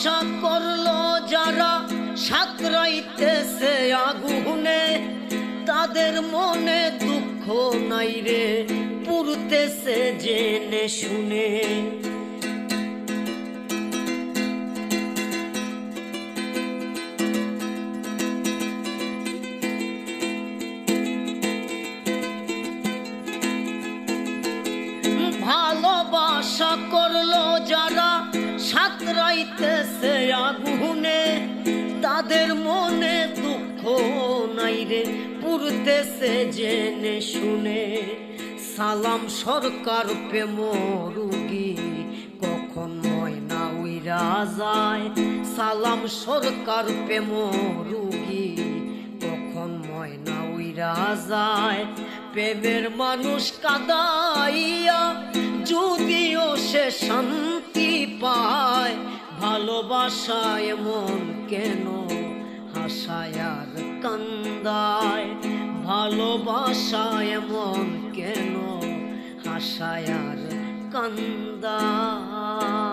নকশা করল যারা সাঁতরাইতেছে আগুনে। তাদের মনে দুঃখ নাই রে পুরতেছে জেনে শুনে। ভালোবাসা করল যারা সাঁতরাইতেছে আগুনে, তাদের মনে দুঃখ জেনে শুনে। সালাম সরকার প্রেম রুগী কখন ময়না উইরা যায়? সালাম সরকার প্রেম রুগী কখন ময়না উইরা যায়? প্রেমের মানুষ কাদাইয়া যদিও সে শান্তি পায় ভালোবাসায় মন কেন হাসায় আর কান্দায়? ভালোবাসায় মন কেন হাসায় আর কান্দায়?